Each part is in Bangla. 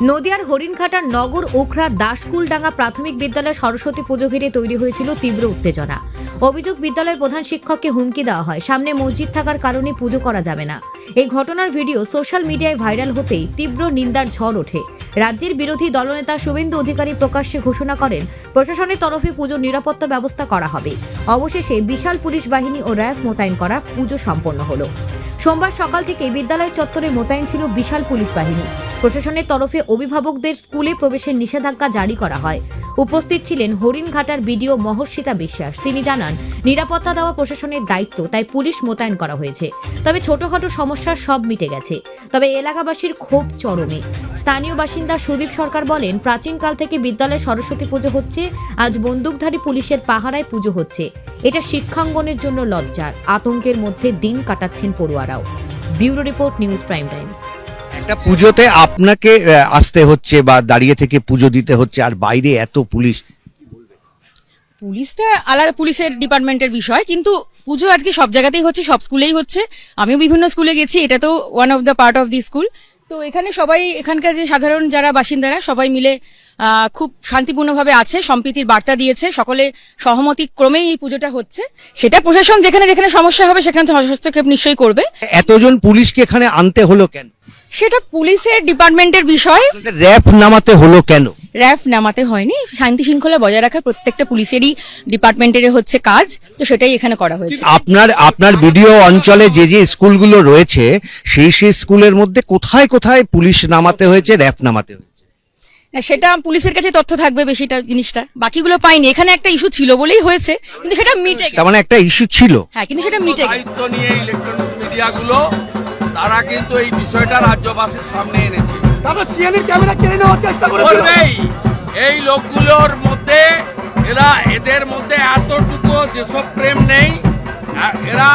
নদিয়ার হরিণঘাটার নগর ওখরা দাসকুলডাঙ্গা প্রাথমিক বিদ্যালয়ে সরস্বতী পুজো ঘিরে তৈরি হয়েছিল তীব্র উত্তেজনা। অভিযোগ, বিদ্যালয়ের প্রধান শিক্ষককে হুমকি দেওয়া হয়। সামনে মসজিদ থাকার কারণে পুজো করা যাবে না। এই ঘটনার ভিডিও সোশ্যাল মিডিয়ায় ভাইরাল হতেই তীব্র নিন্দার ঝড় ওঠে। রাজ্যের বিরোধী দলনেতা শুভেন্দু অধিকারী প্রকাশ্যে ঘোষণা করেন, প্রশাসনের তরফে পুজোর নিরাপত্তা ব্যবস্থা করা হবে। অবশেষে বিশাল পুলিশ বাহিনী ও র্যাব মোতায়েন করা পুজো সম্পন্ন হলো। সোমবার সকাল থেকে বিদ্যালয় চত্বরে মোতায়েন ছিল বিশাল পুলিশ বাহিনী। প্রশাসনের তরফে অভিভাবকদের স্কুলে প্রবেশের নিষেধাজ্ঞা জারি করা হয়। উপস্থিত ছিলেন হরিণঘাটার বিডিও মহর্ষিতা বিশ্বাস। তিনি জানান, নিরাপত্তা দেওয়া প্রশাসনের দায়িত্ব, তাই পুলিশ মোতায়েন করা হয়েছে। তবে ছোটখাটো সমস্যা সব মিটে গেছে। তবে এলাকাবাসীর ক্ষোভ চরমে। স্থানীয় বাসিন্দা সুদীপ সরকার বলেন, প্রাচীনকাল থেকে বিদ্যালয়ে সরস্বতী পুজো হচ্ছে, আজ বন্দুকধারী পুলিশের পাহারায় পুজো হচ্ছে। এটা শিক্ষাঙ্গনের জন্য লজ্জার। আতঙ্কের মধ্যে দিন কাটাচ্ছেন পড়ুয়ারাও। Bureau report news prime times. একটা পুজোতে আপনাকে আসতে হচ্ছে বা দাঁড়িয়ে থেকে পুজো দিতে হচ্ছে আর বাইরে এত পুলিশ। পুলিশটা আলাদা পুলিশের ডিপার্টমেন্টের বিষয় কিন্তু পুজো আজকে সব জায়গাতেই হচ্ছে সব স্কুলেই হচ্ছে। আমিও বিভিন্ন স্কুলে গেছি এটা তো one of the part of the school তো এখানে সবাই এখানকার যে সাধারণ যারা বাসিন্দারা সবাই মিলে খুব শান্তিপূর্ণভাবে আছে সম্প্রীতির বার্তা দিয়েছে সকলে সহমতি ক্রমেই এই পুজোটা হচ্ছে। সেটা প্রশাসন যেখানে যেখানে সমস্যা হবে সেখানে তো হস্তক্ষেপ নিশ্চয়ই করবে। এতজন পুলিশকে এখানে আনতে হলো কেন? সেটা পুলিশের ডিপার্টমেন্টের বিষয়। র্যাপ নামাতে হলো কেন? র্যাফ নামাতে হয়নি। শান্তি শৃঙ্খলা বজায় রাখা প্রত্যেকটা পুলিশেরই ডিপার্টমেন্টের হচ্ছে কাজ তো সেটাই এখানে করা হয়েছে। আপনার আপনার ভিডিও অঞ্চলে যে যে স্কুলগুলো রয়েছে সেই সেই স্কুলের মধ্যে কোথায় কোথায় পুলিশ নামাতে হয়েছে র্যাপ নামাতে হয়েছে? সেটা পুলিশের কাছে তথ্য থাকবে বেশিটা জিনিসটা। বাকিগুলো পাইনি। এখানে একটা ইস্যু ছিল বলেই হয়েছে কিন্তু সেটা মিটে গেছে তার মানে একটা ইস্যু ছিল। হ্যাঁ কিন্তু সেটা মিটে গেছে। তারা কিন্তু এই বিষয়টা রাজ্যবাসীর সামনে এনেছে দাদা সিএনএর ক্যামেরা কেড়ে নেওয়ার চেষ্টা করবেই এই লোকগুলোর মধ্যে এরা এদের মধ্যে এতটুকু যেসব প্রেম নেই এরা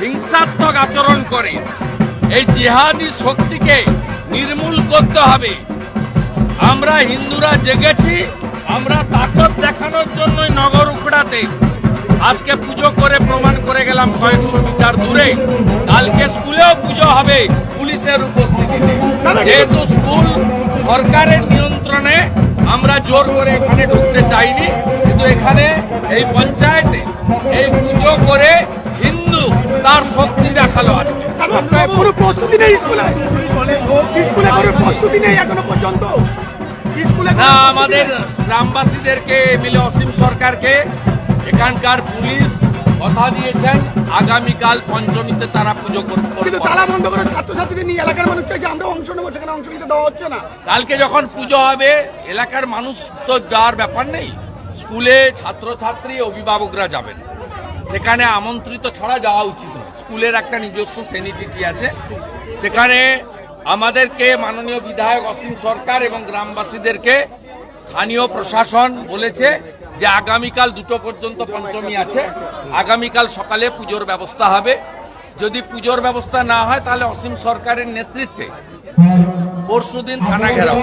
হিংসাত্মক আচরণ করে। এই জিহাদি শক্তিকে নির্মূল করতে হবে। আমরা হিন্দুরা জেগেছি আমরা তাকত দেখানোর জন্যই নগর উখড়াতে আজকে পুজো করে প্রমাণ করে গেলাম কয়েকশো মিটার দূরে। কালকে স্কুলেও হবে পুলিশের উপস্থিতিতে। যেহেতু স্কুল সরকারের নিয়ন্ত্রণে আমরা জোর করে এখানে ঢুকতে চাইনি কিন্তু এখানে এই পঞ্চায়েতে এই পুজো করে হিন্দু তার শক্তি দেখাল আজকে। কোনো প্রস্তুতি নেই স্কুলে? স্কুলে কোনো প্রস্তুতি নেই এখনও পর্যন্ত? না আমাদের গ্রামবাসীদেরকে মিলে অসীম সরকারকে এখানকার পুলিশ কথা দিয়েছেন আগামীকাল পঞ্চমীতে তারা পুজো কর- কিন্তু করবে তালা বন্ধ করে ছাত্রছাত্রীদের নিয়ে এলাকার মানুষ চাইছে আমরা অংশ নেব সেখানে অংশ নিতে দেওয়া হচ্ছে না। কালকে যখন পুজো হবে এলাকার মানুষ তো যাওয়ার ব্যাপার নেই। স্কুলে ছাত্রছাত্রী অভিভাবকরা যাবেন। সেখানে আমন্ত্রিত ছাড়া যাওয়া উচিত স্কুলের একটা নিজস্ব সেনিটিটি আছে। সেখানে আমাদেরকে মাননীয় বিধায়ক অসীম সরকার এবং গ্রামবাসীদেরকে স্থানীয় প্রশাসন বলেছে যে আগামীকাল দুটো পর্যন্ত পঞ্চমী আছে। আগামীকাল সকালে পুজোর ব্যবস্থা হবে। যদি পুজোর ব্যবস্থা না হয়, তাহলে অসীম সরকারের নেতৃত্বে পরশুদিন থানা ঘেরাও।